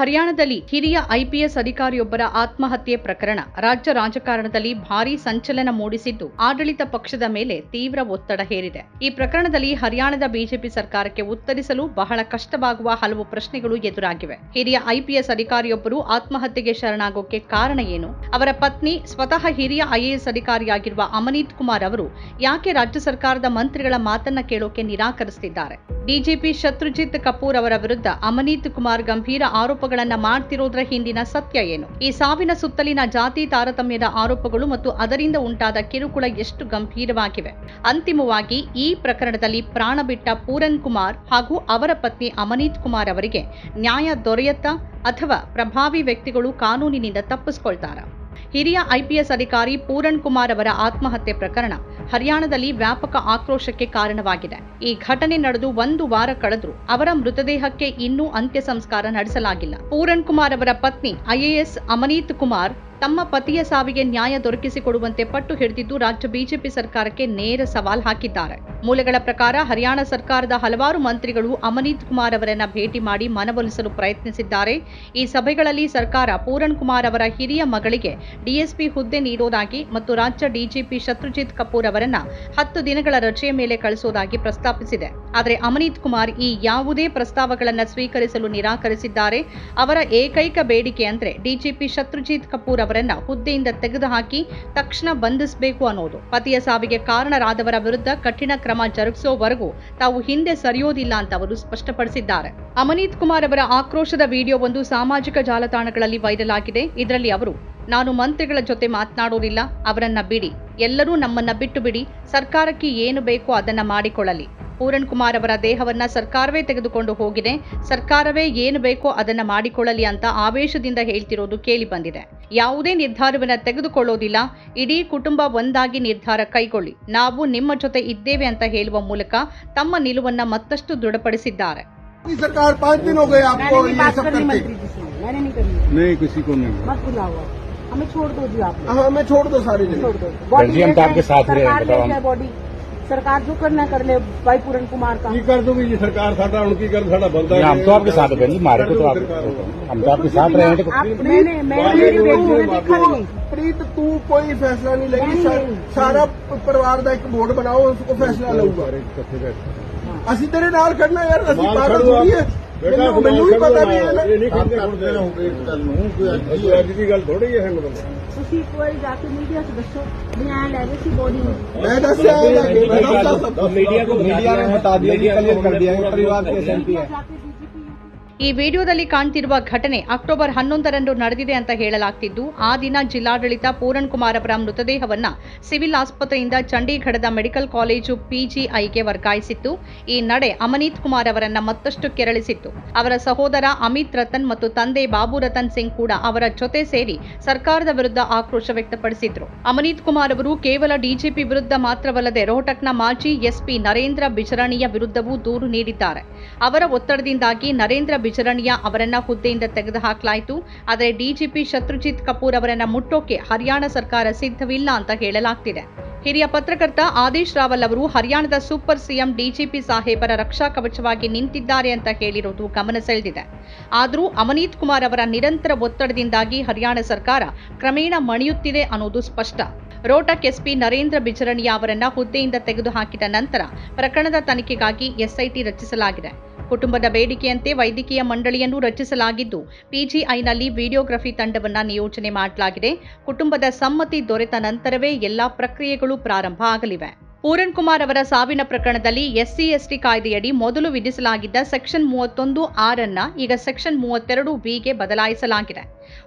ಹರಿಯಾಣದಲ್ಲಿ ಹಿರಿಯ ಐಪಿಎಸ್ ಅಧಿಕಾರಿಯೊಬ್ಬರ ಆತ್ಮಹತ್ಯೆ ಪ್ರಕರಣ. ರಾಜ್ಯ ರಾಜಕಾರಣದಲ್ಲಿ ಭಾರೀ ಸಂಚಲನ ಮೂಡಿಸಿದ್ದು, ಆಡಳಿತ ಪಕ್ಷದ ಮೇಲೆ ತೀವ್ರ ಒತ್ತಡ ಹೇರಿದೆ. ಈ ಪ್ರಕರಣದಲ್ಲಿ ಹರಿಯಾಣದ ಬಿಜೆಪಿ ಸರ್ಕಾರಕ್ಕೆ ಉತ್ತರಿಸಲು ಬಹಳ ಕಷ್ಟವಾಗುವ ಹಲವು ಪ್ರಶ್ನೆಗಳು ಎದುರಾಗಿವೆ. ಹಿರಿಯ ಐಪಿಎಸ್ ಅಧಿಕಾರಿಯೊಬ್ಬರು ಆತ್ಮಹತ್ಯೆಗೆ ಶರಣಾಗೋಕೆ ಕಾರಣ ಏನು? ಅವರ ಪತ್ನಿ, ಸ್ವತಃ ಹಿರಿಯ ಐಎಎಸ್ ಅಧಿಕಾರಿಯಾಗಿರುವ ಅಮನೀತ್ ಕುಮಾರ್ ಅವರು ಯಾಕೆ ರಾಜ್ಯ ಸರ್ಕಾರದ ಮಂತ್ರಿಗಳ ಮಾತನ್ನ ಕೇಳೋಕೆ ನಿರಾಕರಿಸುತ್ತಿದ್ದಾರೆ ಡಿಜಿಪಿ ಶತ್ರುಜಿತ್ ಕಪೂರ್ ಅವರ ವಿರುದ್ಧ ಅಮನೀತ್ ಕುಮಾರ್ ಗಂಭೀರ ಆರೋಪಗಳನ್ನ ಮಾಡ್ತಿರೋದ್ರ ಹಿಂದಿನ ಸತ್ಯ ಏನು? ಈ ಸಾವಿನ ಸುತ್ತಲಿನ ಜಾತಿ ತಾರತಮ್ಯದ ಆರೋಪಗಳು ಮತ್ತು ಅದರಿಂದ ಉಂಟಾದ ಕಿರುಕುಳ ಎಷ್ಟು ಗಂಭೀರವಾಗಿವೆ? ಅಂತಿಮವಾಗಿ ಈ ಪ್ರಕರಣದಲ್ಲಿ ಪ್ರಾಣ ಬಿಟ್ಟ ಪೂರನ್ ಕುಮಾರ್ ಹಾಗೂ ಅವರ ಪತ್ನಿ ಅಮನೀತ್ ಕುಮಾರ್ ಅವರಿಗೆ ನ್ಯಾಯ ದೊರೆಯತ್ತಾ ಅಥವಾ ಪ್ರಭಾವಿ ವ್ಯಕ್ತಿಗಳು ಕಾನೂನಿನಿಂದ ತಪ್ಪಿಸ್ಕೊಳ್ತಾರಾ? ಹಿರಿಯ ಐಪಿಎಸ್ ಅಧಿಕಾರಿ ಪೂರಣ್ ಕುಮಾರ್ ಅವರ ಆತ್ಮಹತ್ಯೆ ಪ್ರಕರಣ ಹರಿಯಾಣದಲ್ಲಿ ವ್ಯಾಪಕ ಆಕ್ರೋಶಕ್ಕೆ ಕಾರಣವಾಗಿದೆ. ಈ ಘಟನೆ ನಡೆದು ಒಂದು ವಾರ ಕಳೆದರೂ ಅವರ ಮೃತದೇಹಕ್ಕೆ ಇನ್ನೂ ಅಂತ್ಯ ಸಂಸ್ಕಾರ ನಡೆಸಲಾಗಿಲ್ಲ. ಪೂರಣ್ ಕುಮಾರ್ ಅವರ ಪತ್ನಿ ಐಎಎಸ್ ಅಮನೀತ್ ಕುಮಾರ್ ತಮ್ಮ ಪತಿಯ ಸಾವಿಗೆ ನ್ಯಾಯ ದೊರಕಿಸಿಕೊಡುವಂತೆ ಪಟ್ಟು ಹಿಡಿದಿದ್ದು ರಾಜ್ಯ ಬಿಜೆಪಿ ಸರ್ಕಾರಕ್ಕೆ ನೇರ ಸವಾಲ್ ಹಾಕಿದ್ದಾರೆ. ಮೂಲಗಳ ಪ್ರಕಾರ ಹರಿಯಾಣ ಸರ್ಕಾರದ ಹಲವಾರು ಮಂತ್ರಿಗಳು ಅಮನೀತ್ ಕುಮಾರ್ ಅವರನ್ನ ಭೇಟಿ ಮಾಡಿ ಮನವೊಲಿಸಲು ಪ್ರಯತ್ನಿಸಿದ್ದಾರೆ. ಈ ಸಭೆಗಳಲ್ಲಿ ಸರ್ಕಾರ ಪೂರಣ್ ಕುಮಾರ್ ಅವರ ಹಿರಿಯ ಮಗಳಿಗೆ ಡಿಎಸ್ಪಿ ಹುದ್ದೆ ನೀಡೋದಾಗಿ ಮತ್ತು ರಾಜ್ಯ ಡಿಜಿಪಿ ಶತ್ರುಜಿತ್ ಕಪೂರ್ ಅವರನ್ನ ಹತ್ತು ದಿನಗಳ ರಜೆಯ ಮೇಲೆ ಕಳಿಸೋದಾಗಿ ಪ್ರಸ್ತಾಪಿಸಿದೆ. ಆದರೆ ಅಮನೀತ್ ಕುಮಾರ್ ಈ ಯಾವುದೇ ಪ್ರಸ್ತಾವಗಳನ್ನು ಸ್ವೀಕರಿಸಲು ನಿರಾಕರಿಸಿದ್ದಾರೆ. ಅವರ ಏಕೈಕ ಬೇಡಿಕೆ ಅಂದರೆ ಡಿಜಿಪಿ ಶತ್ರುಜಿತ್ ಕಪೂರ್ ಅವರನ್ನ ಹುದ್ದೆಯಿಂದ ತೆಗೆದುಹಾಕಿ ತಕ್ಷಣ ಬಂಧಿಸಬೇಕು ಅನ್ನೋದು. ಪತಿಯ ಸಾವಿಗೆ ಕಾರಣರಾದವರ ವಿರುದ್ಧ ಕಠಿಣ ಕ್ರಮ ಜರುಗಿಸೋವರೆಗೂ ತಾವು ಹಿಂದೆ ಸರಿಯೋದಿಲ್ಲ ಅಂತ ಅವರು ಸ್ಪಷ್ಟಪಡಿಸಿದ್ದಾರೆ. ಅಮನೀತ್ ಕುಮಾರ್ ಅವರ ಆಕ್ರೋಶದ ವಿಡಿಯೋ ಒಂದು ಸಾಮಾಜಿಕ ಜಾಲತಾಣಗಳಲ್ಲಿ ವೈರಲ್ ಆಗಿದೆ. ಇದರಲ್ಲಿ ಅವರು, ನಾನು ಮಂತ್ರಿಗಳ ಜೊತೆ ಮಾತನಾಡೋದಿಲ್ಲ, ಅವರನ್ನ ಬಿಡಿ. ಎಲ್ಲರೂ ನಮ್ಮನ್ನ ಬಿಟ್ಟು ಬಿಡಿ. ಸರ್ಕಾರಕ್ಕೆ ಏನು ಬೇಕೋ ಅದನ್ನ ಮಾಡಿಕೊಳ್ಳಲಿ. ಪೂರಣ್ ಕುಮಾರ್ ಅವರ ದೇಹವನ್ನ ಸರ್ಕಾರವೇ ತೆಗೆದುಕೊಂಡು ಹೋಗಿದೆ ಸರ್ಕಾರವೇ ಏನು ಬೇಕೋ ಅದನ್ನ ಮಾಡಿಕೊಳ್ಳಲಿ ಅಂತ ಆವೇಶದಿಂದ ಹೇಳ್ತಿರೋದು ಕೇಳಿ ಬಂದಿದೆ ಯಾವುದೇ ನಿರ್ಧಾರವನ್ನ ತೆಗೆದುಕೊಳ್ಳೋದಿಲ್ಲ ಇಡೀ ಕುಟುಂಬ ಒಂದಾಗಿ ನಿರ್ಧಾರ ಕೈಗೊಳ್ಳಿ ನಾವು ನಿಮ್ಮ ಜೊತೆ ಇದ್ದೇವೆ ಅಂತ ಹೇಳುವ ಮೂಲಕ ತಮ್ಮ ನಿಲುವನ್ನ ಮತ್ತಷ್ಟು ದೃಢಪಡಿಸಿದ್ದಾರೆ की सरकार पाँच दिन हो गए आपको मैंने नहीं ये बात सब करनी करते मंत्री जी से मैंने नहीं करनी नहीं किसी को नहीं मत बुलाओ आप। हमें छोड़ दो जी आप हाँ हमें छोड़ दो सारी छोड़ जगह दो बॉडी जी, हम तो आपके साथ ही रहे हैं, सरकार बताओ ले हम- जाए बॉडी सरकार जो करना कर ले भाई पूरन कुमार का की कर दोगे ये सरकार साडा उनकी कर साडा बनता नहीं, हम तो आपके साथ हैं बहन जी मारे को तो आप हम तो आपके साथ रहे हैं तो आप मैंने मैंने मेरी बेटी ने देखा नहीं प्रीत तू कोई फैसला नहीं लेगी नहीं, सा- नहीं। सारा परिवार का एक बोर्ड बनाओ उसको फैसला लऊगा ਅਸੀਂ ਤੇਰੇ ਨਾਲ ਖੜਨਾ ਯਾਰ ਅਸੀਂ ਪਾਗਲ ਥੋੜੀ ਹੈ ਮੈਨੂੰ ਮੈਨੂੰ ਵੀ ਪਤਾ ਵੀ ਹੈ ਨਾ ਅੱਜ ਦੀ ਗੱਲ ਥੋੜੀ ਹੈ ਤੁਸੀਂ ਇੱਕ ਵਾਰੀ ਜਾ ਕੇ ਮੀਡੀਆ 'ਚ ਦੱਸੋ ਵੀ ਐਂ ਲੈ ਗਏ ਸੀ ਬੋਡੀ ਨੂੰ ਮੈਂ ਦੱਸਿਆ ਹੈ ਕਿ ਮੈਂ ਦੱਸਦਾ ਸਭ मीडिया को मीडिया ने बता दिया क्लियर कर दिया परिवार के मीडिया जाके डीजीपी ಈ ವಿಡಿಯೋದಲ್ಲಿ ಕಾಣ್ತಿರುವ ಘಟನೆ ಅಕ್ಟೋಬರ್ ಹನ್ನೊಂದರಂದು ನಡೆದಿದೆ ಅಂತ ಹೇಳಲಾಗ್ತಿದ್ದು, ಆ ದಿನ ಜಿಲ್ಲಾಡಳಿತ ಪೂರಣ್ ಕುಮಾರ್ ಅವರ ಮೃತದೇಹವನ್ನ ಸಿವಿಲ್ ಆಸ್ಪತ್ರೆಯಿಂದ ಚಂಡೀಗಢದ ಮೆಡಿಕಲ್ ಕಾಲೇಜು ಪಿಜಿಐಗೆ ವರ್ಗಾಯಿಸಿತ್ತು. ಈ ನಡೆ ಅಮನೀತ್ ಕುಮಾರ್ ಅವರನ್ನ ಮತ್ತಷ್ಟು ಕೆರಳಿಸಿತ್ತು. ಅವರ ಸಹೋದರ ಅಮಿತ್ ರತನ್ ಮತ್ತು ತಂದೆ ಬಾಬು ರತನ್ ಸಿಂಗ್ ಕೂಡ ಅವರ ಜೊತೆ ಸೇರಿ ಸರ್ಕಾರದ ವಿರುದ್ಧ ಆಕ್ರೋಶ ವ್ಯಕ್ತಪಡಿಸಿದ್ರು. ಅಮನೀತ್ ಕುಮಾರ್ ಅವರು ಕೇವಲ ಡಿಜಿಪಿ ವಿರುದ್ಧ ಮಾತ್ರವಲ್ಲದೆ ರೋಹಟಕ್ನ ಮಾಜಿ ಎಸ್ಪಿ ನರೇಂದ್ರ ಬಿಜರಾಣಿಯ ವಿರುದ್ಧವೂ ದೂರು ನೀಡಿದ್ದಾರೆ. ಅವರ ಒತ್ತಡದಿಂದಾಗಿ ನರೇಂದ್ರ ಬಿಜರಣಿಯಾ ಅವರನ್ನ ಹುದ್ದೆಯಿಂದ ತೆಗೆದುಹಾಕಲಾಯಿತು. ಆದರೆ ಡಿಜಿಪಿ ಶತ್ರುಜಿತ್ ಕಪೂರ್ ಅವರನ್ನ ಮುಟ್ಟೋಕೆ ಹರಿಯಾಣ ಸರ್ಕಾರ ಸಿದ್ಧವಿಲ್ಲ ಅಂತ ಹೇಳಲಾಗ್ತಿದೆ. ಹಿರಿಯ ಪತ್ರಕರ್ತ ಆದೇಶ್ ರಾವಲ್ ಅವರು ಹರಿಯಾಣದ ಸೂಪರ್ ಸಿಎಂ ಡಿಜಿಪಿ ಸಾಹೇಬರ ರಕ್ಷಾ ಕವಚವಾಗಿ ನಿಂತಿದ್ದಾರೆ ಅಂತ ಹೇಳಿರುವುದು ಗಮನ ಸೆಳೆದಿದೆ. ಆದರೂ ಅಮನೀತ್ ಕುಮಾರ್ ಅವರ ನಿರಂತರ ಒತ್ತಡದಿಂದಾಗಿ ಹರಿಯಾಣ ಸರ್ಕಾರ ಕ್ರಮೇಣ ಮಣಿಯುತ್ತಿದೆ ಅನ್ನೋದು ಸ್ಪಷ್ಟ. ರೋಟಕ್ ಎಸ್ಪಿ ನರೇಂದ್ರ ಬಿಜರಣಿಯಾ ಅವರನ್ನ ಹುದ್ದೆಯಿಂದ ತೆಗೆದುಹಾಕಿದ ನಂತರ ಪ್ರಕರಣದ ತನಿಖೆಗಾಗಿ ಎಸ್ಐಟಿ ರಚಿಸಲಾಗಿದೆ. ಕುಟುಂಬದ ಬೇಡಿಕೆಯಂತೆ ವೈದ್ಯಕೀಯ ಮಂಡಳಿಯನ್ನು ರಚಿಸಲಾಗಿದ್ದು, ಪಿಜಿಐನಲ್ಲಿ ವಿಡಿಯೋಗ್ರಫಿ ತಂಡವನ್ನು ನಿಯೋಜನೆ ಮಾಡಲಾಗಿದೆ. ಕುಟುಂಬದ ಸಮ್ಮತಿ ದೊರೆತ ನಂತರವೇ ಎಲ್ಲಾ ಪ್ರಕ್ರಿಯೆಗಳು ಪ್ರಾರಂಭ ಆಗಲಿವೆ. ಪೂರಣ್ ಕುಮಾರ್ ಅವರ ಸಾವಿನ ಪ್ರಕರಣದಲ್ಲಿ ಎಸ್ಸಿ ಎಸ್ಟಿ ಕಾಯ್ದೆಯಡಿ ಮೊದಲು ವಿಧಿಸಲಾಗಿದ್ದ ಸೆಕ್ಷನ್ ಮೂವತ್ತೊಂದು ಆರ್ ಅನ್ನ ಈಗ ಸೆಕ್ಷನ್ ಮೂವತ್ತೆರಡು ಬಿಗೆ ಬದಲಾಯಿಸಲಾಗಿದೆ.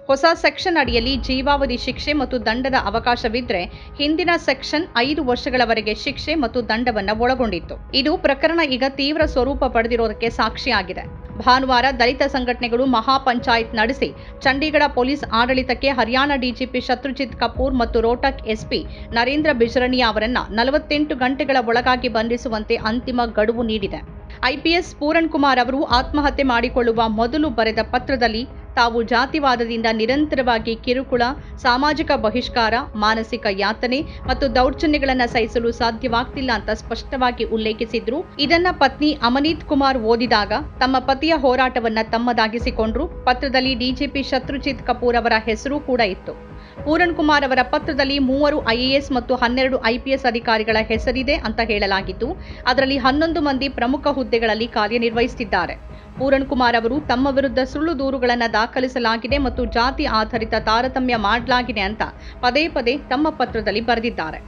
ಹೊಸ ಸೆಕ್ಷನ್ ಅಡಿಯಲ್ಲಿ ಜೀವಾವಧಿ ಶಿಕ್ಷೆ ಮತ್ತು ದಂಡದ ಅವಕಾಶವಿದ್ರೆ ಹಿಂದಿನ ಸೆಕ್ಷನ್ ಐದು ವರ್ಷಗಳವರೆಗೆ ಶಿಕ್ಷೆ ಮತ್ತು ದಂಡವನ್ನು ಒಳಗೊಂಡಿತ್ತು. ಇದು ಪ್ರಕರಣ ಈಗ ತೀವ್ರ ಸ್ವರೂಪ ಪಡೆದಿರೋದಕ್ಕೆ ಸಾಕ್ಷಿಯಾಗಿದೆ. ಭಾನುವಾರ ದಲಿತ ಸಂಘಟನೆಗಳು ಮಹಾ ಪಂಚಾಯತ್ ನಡೆಸಿ ಚಂಡೀಗಢ ಪೊಲೀಸ್ ಆಡಳಿತಕ್ಕೆ ಹರಿಯಾಣ ಡಿಜಿಪಿ ಶತ್ರುಜಿತ್ ಕಪೂರ್ ಮತ್ತು ರೋಟಕ್ ಎಸ್ಪಿ ನರೇಂದ್ರ ಬಿಜರಣಿಯಾ ಅವರನ್ನು ನಲವತ್ತೆಂಟು ಗಂಟೆಗಳ ಒಳಗಾಗಿ ಬಂಧಿಸುವಂತೆ ಅಂತಿಮ ಗಡುವು ನೀಡಿದೆ. ಐಪಿಎಸ್ ಪೂರಣ್ ಕುಮಾರ್ ಅವರು ಆತ್ಮಹತ್ಯೆ ಮಾಡಿಕೊಳ್ಳುವ ಮೊದಲು ಬರೆದ ಪತ್ರದಲ್ಲಿ ತಾವು ಜಾತಿವಾದದಿಂದ ನಿರಂತರವಾಗಿ ಕಿರುಕುಳ, ಸಾಮಾಜಿಕ ಬಹಿಷ್ಕಾರ, ಮಾನಸಿಕ ಯಾತನೆ ಮತ್ತು ದೌರ್ಜನ್ಯಗಳನ್ನು ಸಹಿಸಲು ಸಾಧ್ಯವಾಗ್ತಿಲ್ಲ ಅಂತ ಸ್ಪಷ್ಟವಾಗಿ ಉಲ್ಲೇಖಿಸಿದ್ರು. ಇದನ್ನ ಪತ್ನಿ ಅಮನೀತ್ ಕುಮಾರ್ ಓದಿದಾಗ ತಮ್ಮ ಪತಿಯ ಹೋರಾಟವನ್ನ ತಮ್ಮದಾಗಿಸಿಕೊಂಡ್ರು. ಪತ್ರದಲ್ಲಿ ಡಿಜಿಪಿ ಶತ್ರುಜಿತ್ ಕಪೂರ್ ಅವರ ಹೆಸರು ಕೂಡ ಇತ್ತು. ಪೂರಣ್ ಕುಮಾರ್ ಅವರ ಪತ್ರದಲ್ಲಿ ಮೂವರು ಐಎಎಸ್ ಮತ್ತು ಹನ್ನೆರಡು ಐಪಿಎಸ್ ಅಧಿಕಾರಿಗಳ ಹೆಸರಿದೆ ಅಂತ ಹೇಳಲಾಗಿದ್ದು ಅದರಲ್ಲಿ ಹನ್ನೊಂದು ಮಂದಿ ಪ್ರಮುಖ ಹುದ್ದೆಗಳಲ್ಲಿ ಕಾರ್ಯನಿರ್ವಹಿಸುತ್ತಿದ್ದಾರೆ. ಪೂರಣ್ ಕುಮಾರ್ ಅವರು ತಮ್ಮ ವಿರುದ್ಧ ಸುಳ್ಳು ದೂರುಗಳನ್ನು ದಾಖಲಿಸಲಾಗಿದೆ ಮತ್ತು ಜಾತಿ ಆಧಾರಿತ ತಾರತಮ್ಯ ಮಾಡಲಾಗಿದೆ ಅಂತ ಪದೇ ಪದೇ ತಮ್ಮ ಪತ್ರದಲ್ಲಿ ಬರೆದಿದ್ದಾರೆ.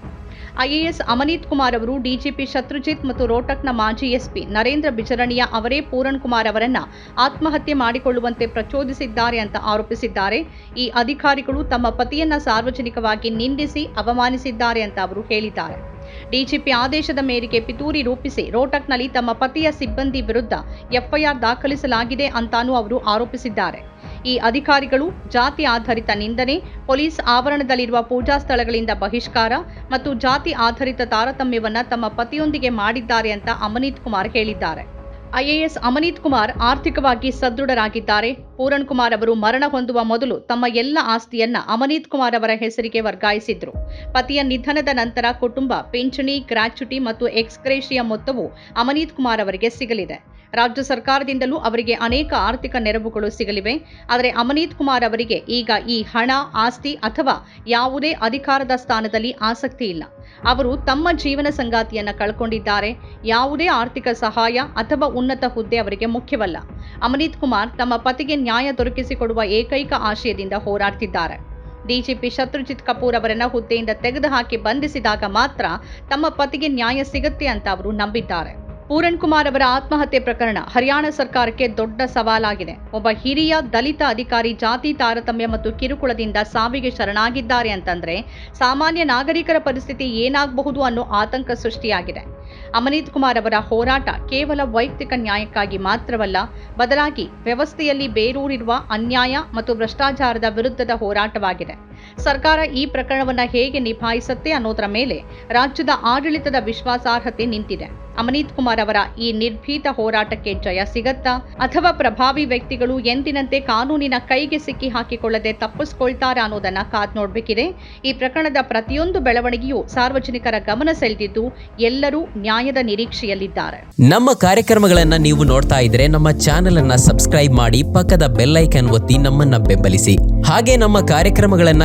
ಐಎಎಸ್ ಅಮನೀತ್ ಕುಮಾರ್ ಅವರು ಡಿಜಿಪಿ ಶತ್ರುಜಿತ್ ಮತ್ತು ರೋಟಕ್ನ ಮಾಜಿ ಎಸ್ಪಿ ನರೇಂದ್ರ ಬಿಜರಣಿಯ ಅವರೇ ಪೂರಣ್ ಕುಮಾರ್ ಅವರನ್ನ ಆತ್ಮಹತ್ಯೆ ಮಾಡಿಕೊಳ್ಳುವಂತೆ ಪ್ರಚೋದಿಸಿದ್ದಾರೆ ಅಂತ ಆರೋಪಿಸಿದ್ದಾರೆ. ಈ ಅಧಿಕಾರಿಗಳು ತಮ್ಮ ಪತಿಯನ್ನ ಸಾರ್ವಜನಿಕವಾಗಿ ನಿಂದಿಸಿ ಅವಮಾನಿಸಿದ್ದಾರೆ ಅಂತ ಅವರು ಹೇಳಿದ್ದಾರೆ. ಡಿಜಿಪಿ ಆದೇಶದ ಮೇರೆಗೆ ಪಿತೂರಿ ರೂಪಿಸಿ ರೋಟಕ್ನಲ್ಲಿ ತಮ್ಮ ಪತಿಯ ಸಿಬ್ಬಂದಿ ವಿರುದ್ಧ ಎಫ್ಐಆರ್ ದಾಖಲಿಸಲಾಗಿದೆ ಅಂತಾನೂ ಅವರು ಆರೋಪಿಸಿದ್ದಾರೆ. ಈ ಅಧಿಕಾರಿಗಳು ಜಾತಿ ಆಧಾರಿತ ನಿಂದನೆ, ಪೊಲೀಸ್ ಆವರಣದಲ್ಲಿರುವ ಪೂಜಾ ಸ್ಥಳಗಳಿಂದ ಬಹಿಷ್ಕಾರ ಮತ್ತು ಜಾತಿ ಆಧಾರಿತ ತಾರತಮ್ಯವನ್ನು ತಮ್ಮ ಪತಿಯೊಂದಿಗೆ ಮಾಡಿದ್ದಾರೆ ಅಂತ ಅಮನೀತ್ ಕುಮಾರ್ ಹೇಳಿದ್ದಾರೆ. ಐಎಎಸ್ ಅಮನೀತ್ ಕುಮಾರ್ ಆರ್ಥಿಕವಾಗಿ ಸದೃಢರಾಗಿದ್ದಾರೆ. ಪೂರಣ್ ಕುಮಾರ್ ಅವರು ಮರಣ ಹೊಂದುವ ಮೊದಲು ತಮ್ಮ ಎಲ್ಲ ಆಸ್ತಿಯನ್ನ ಅಮನೀತ್ ಕುಮಾರ್ ಅವರ ಹೆಸರಿಗೆ ವರ್ಗಾಯಿಸಿದ್ರು. ಪತಿಯ ನಿಧನದ ನಂತರ ಕುಟುಂಬ, ಪಿಂಚಣಿ, ಗ್ರಾಚ್ಯುಟಿ ಮತ್ತು ಎಕ್ಸ್ಗ್ರೇಷಿಯ ಮೊತ್ತವು ಅಮನೀತ್ ಕುಮಾರ್ ಅವರಿಗೆ ಸಿಗಲಿದೆ. ರಾಜ್ಯ ಸರ್ಕಾರದಿಂದಲೂ ಅವರಿಗೆ ಅನೇಕ ಆರ್ಥಿಕ ನೆರವುಗಳು ಸಿಗಲಿವೆ. ಆದರೆ ಅಮನೀತ್ ಕುಮಾರ್ ಅವರಿಗೆ ಈಗ ಈ ಹಣ, ಆಸ್ತಿ ಅಥವಾ ಯಾವುದೇ ಅಧಿಕಾರದ ಸ್ಥಾನದಲ್ಲಿ ಆಸಕ್ತಿ ಇಲ್ಲ. ಅವರು ತಮ್ಮ ಜೀವನ ಸಂಗಾತಿಯನ್ನು ಕಳ್ಕೊಂಡಿದ್ದಾರೆ. ಯಾವುದೇ ಆರ್ಥಿಕ ಸಹಾಯ ಅಥವಾ ಉನ್ನತ ಹುದ್ದೆ ಅವರಿಗೆ ಮುಖ್ಯವಲ್ಲ. ಅಮನೀತ್ ಕುಮಾರ್ ತಮ್ಮ ಪತಿಗೆ ನ್ಯಾಯ ದೊರಕಿಸಿಕೊಡುವ ಏಕೈಕ ಆಶಯದಿಂದ ಹೋರಾಡ್ತಿದ್ದಾರೆ. ಡಿಜಿಪಿ ಶತ್ರುಜಿತ್ ಕಪೂರ್ ಅವರನ್ನು ಹುದ್ದೆಯಿಂದ ತೆಗೆದುಹಾಕಿ ಬಂಧಿಸಿದಾಗ ಮಾತ್ರ ತಮ್ಮ ಪತಿಗೆ ನ್ಯಾಯ ಸಿಗುತ್ತೆ ಅಂತ ಅವರು ನಂಬಿದ್ದಾರೆ. ಪೂರಣ್ ಕುಮಾರ್ ಅವರ ಆತ್ಮಹತ್ಯೆ ಪ್ರಕರಣ ಹರಿಯಾಣ ಸರ್ಕಾರಕ್ಕೆ ದೊಡ್ಡ ಸವಾಲಾಗಿದೆ. ಒಬ್ಬ ಹಿರಿಯ ದಲಿತ ಅಧಿಕಾರಿ, ಜಾತಿ ತಾರತಮ್ಯ ಮತ್ತು ಕಿರುಕುಳದಿಂದ ಸಾವಿಗೆ ಶರಣಾಗಿದ್ದಾರೆ ಅಂತಂದ್ರೆ ಸಾಮಾನ್ಯ ನಾಗರಿಕರ ಪರಿಸ್ಥಿತಿ ಏನಾಗಬಹುದು ಅನ್ನೋ ಆತಂಕ ಸೃಷ್ಟಿಯಾಗಿದೆ. ಅಮನೀತ್ ಕುಮಾರ್ ಅವರ ಹೋರಾಟ ಕೇವಲ ವೈಯಕ್ತಿಕ ನ್ಯಾಯಕ್ಕಾಗಿ ಮಾತ್ರವಲ್ಲ, ಬದಲಾಗಿ ವ್ಯವಸ್ಥೆಯಲ್ಲಿ ಬೇರೂರಿರುವ ಅನ್ಯಾಯ ಮತ್ತು ಭ್ರಷ್ಟಾಚಾರದ ವಿರುದ್ಧದ ಹೋರಾಟವಾಗಿದೆ. ಸರ್ಕಾರ ಈ ಪ್ರಕರಣವನ್ನ ಹೇಗೆ ನಿಭಾಯಿಸುತ್ತೆ ಅನ್ನೋದರ ಮೇಲೆ ರಾಜ್ಯದ ಆಡಳಿತದ ವಿಶ್ವಾಸಾರ್ಹತೆ ನಿಂತಿದೆ. ಅಮನೀತ್ ಕುಮಾರ್ ಅವರ ಈ ನಿರ್ಭೀತ ಹೋರಾಟಕ್ಕೆ ಜಯ ಸಿಗತ್ತಾ, ಅಥವಾ ಪ್ರಭಾವಿ ವ್ಯಕ್ತಿಗಳು ಎಂದಿನಂತೆ ಕಾನೂನಿನ ಕೈಗೆ ಸಿಕ್ಕಿ ಹಾಕಿಕೊಳ್ಳದೆ ತಪ್ಪಿಸ್ಕೊಳ್ತಾರಾ ಅನ್ನೋದನ್ನ ಕಾದ್ ನೋಡಬೇಕಿದೆ. ಈ ಪ್ರಕರಣದ ಪ್ರತಿಯೊಂದು ಬೆಳವಣಿಗೆಯೂ ಸಾರ್ವಜನಿಕರ ಗಮನ ಸೆಳೆದಿದ್ದು ಎಲ್ಲರೂ ನ್ಯಾಯದ ನಿರೀಕ್ಷೆಯಲ್ಲಿದ್ದಾರೆ. ನಮ್ಮ ಕಾರ್ಯಕ್ರಮಗಳನ್ನ ನೀವು ನೋಡ್ತಾ ಇದ್ರೆ ನಮ್ಮ ಚಾನೆಲ್ ಅನ್ನ ಸಬ್ಸ್ಕ್ರೈಬ್ ಮಾಡಿ ಪಕ್ಕದ ಬೆಲ್ಲೈಕನ್ ಒತ್ತಿ ನಮ್ಮನ್ನ ಬೆಂಬಲಿಸಿ. ಹಾಗೆ ನಮ್ಮ ಕಾರ್ಯಕ್ರಮಗಳನ್ನ